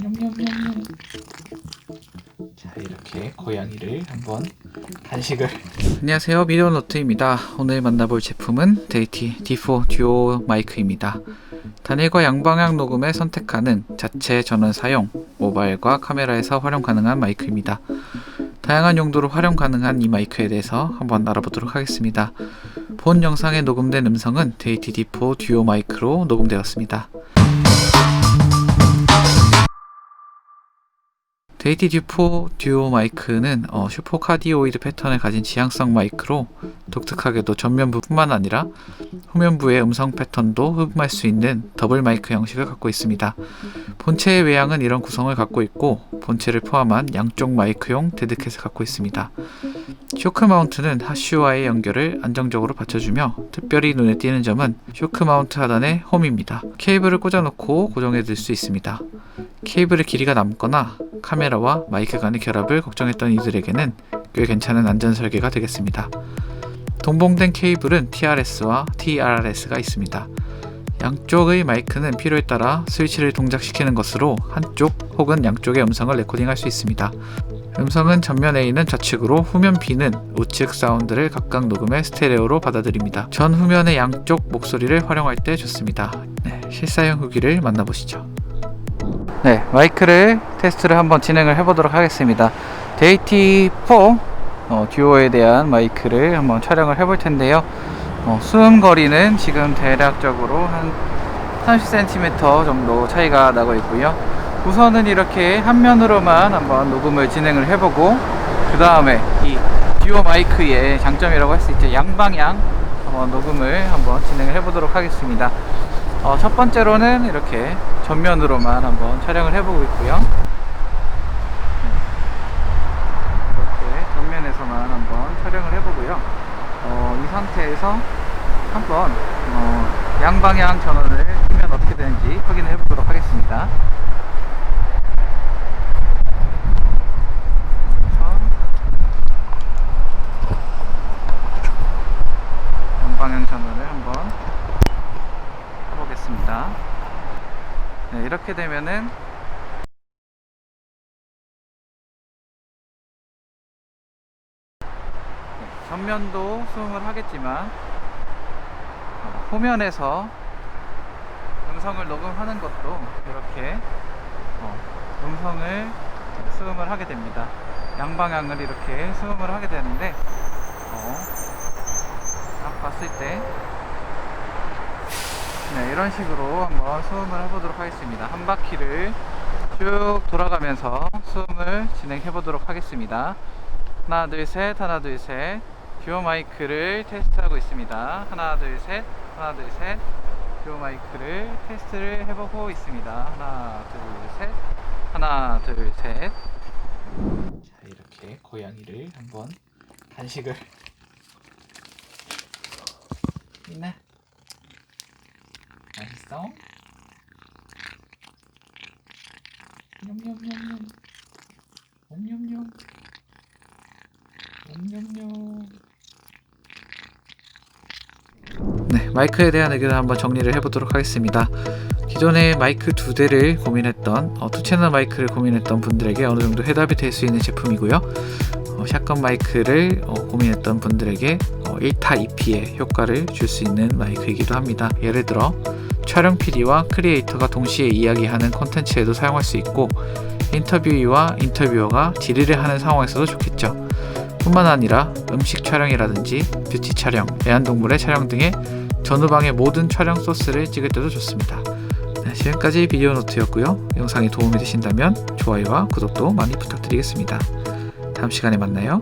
냠냠냠냠. 자 이렇게 고양이를 한번 간식을. 안녕하세요. 미디어노트입니다. 오늘 만나볼 제품은 데이티 D4 듀오 마이크입니다. 단일과 양방향 녹음에 선택하는 자체 전원 사용 모바일과 카메라에서 활용 가능한 마이크입니다 다양한 용도로 활용 가능한 이 마이크에 대해서 한번 알아보도록 하겠습니다. 본 영상에 녹음된 음성은 데이티 D4 듀오 마이크로 녹음되었습니다 데이티 듀포 듀오 마이크는 어, 슈퍼카디오이드 패턴을 가진 지향성 마이크로 독특하게도 전면부뿐만 아니라 후면부의 음성 패턴도 흡음할 수 있는 더블 마이크 형식을 갖고 있습니다. 본체의 외양은 이런 구성을 갖고 있고 본체를 포함한 양쪽 마이크용 데드캣을 갖고 있습니다. 쇼크 마운트는 하슈와의 연결을 안정적으로 받쳐주며 특별히 눈에 띄는 점은 쇼크 마운트 하단의 홈입니다. 케이블을 꽂아놓고 고정해 둘 수 있습니다. 케이블의 길이가 남거나 카메라와 마이크 간의 결합을 걱정했던 이들에게는 꽤 괜찮은 안전 설계가 되겠습니다. 동봉된 케이블은 TRS와 TRRS가 있습니다. 양쪽의 마이크는 필요에 따라 스위치를 동작시키는 것으로 한쪽 혹은 양쪽의 음성을 레코딩할 수 있습니다. 음성은 전면 A는 좌측으로 후면 B는 우측 사운드를 각각 녹음해 스테레오로 받아들입니다. 전 후면의 양쪽 목소리를 활용할 때 좋습니다. 네, 실사용 후기를 만나보시죠. 네, 마이크를 테스트를 한번 진행을 해보도록 하겠습니다. 데이티 4 어, 듀오에 대한 마이크를 한번 촬영을 해볼 텐데요. 어, 수음 거리는 지금 대략적으로 한 30cm 정도 차이가 나고 있고요. 우선은 이렇게 한 면으로만 한번 녹음을 진행을 해보고 그 다음에 이 듀오 마이크의 장점이라고 할 수 있죠. 양방향 한번 녹음을 한번 진행을 해보도록 하겠습니다. 어, 첫 번째로는 이렇게 전면으로만 한번 촬영을 해보고 있고요. 네. 이렇게 전면에서만 한번 촬영을 해보고요. 어, 이 상태에서 한번 어, 양방향 전원을 끄면 어떻게 되는지 확인해 보도록 하겠습니다. 그래서 양방향 전원을 한번 해보겠습니다. 네, 이렇게 되면은 네, 전면도 수음을 하겠지만 어, 후면에서 음성을 녹음하는 것도 이렇게 어, 음성을 수음을 하게 됩니다. 양방향을 이렇게 수음을 하게 되는데 어, 딱 봤을 때 네, 이런 식으로 한번 수음을 해보도록 하겠습니다. 한 바퀴를 쭉 돌아가면서 수음을 진행해 보도록 하겠습니다. 하나, 둘, 셋, 하나, 둘, 셋. 듀오 마이크를 테스트하고 있습니다. 하나, 둘, 셋, 하나, 둘, 셋. 듀오 마이크를 테스트를 해보고 있습니다. 하나, 둘, 셋, 하나, 둘, 셋. 자, 이렇게 고양이를 한번 간식을. 있네. 맛있어? 냠냠냠냠 냠냠냠 냠냠냠 네, 마이크에 대한 의견을 한번 정리를 해보도록 하겠습니다. 기존에 마이크 두 대를 고민했던 어, 투 채널 마이크를 고민했던 분들에게 어느 정도 해답이 될 수 있는 제품이고요. 어, 샷건 마이크를 어, 고민했던 분들에게 어, 1타 2피의 효과를 줄 수 있는 마이크이기도 합니다. 예를 들어 촬영 PD와 크리에이터가 동시에 이야기하는 콘텐츠에도 사용할 수 있고 인터뷰이와 인터뷰어가 질의를 하는 상황에서도 좋겠죠. 뿐만 아니라 음식 촬영이라든지 뷰티 촬영, 애완동물의 촬영 등의 전후방의 모든 촬영 소스를 찍을 때도 좋습니다. 네, 지금까지 비디오 노트였고요. 영상이 도움이 되신다면 좋아요와 구독도 많이 부탁드리겠습니다. 다음 시간에 만나요.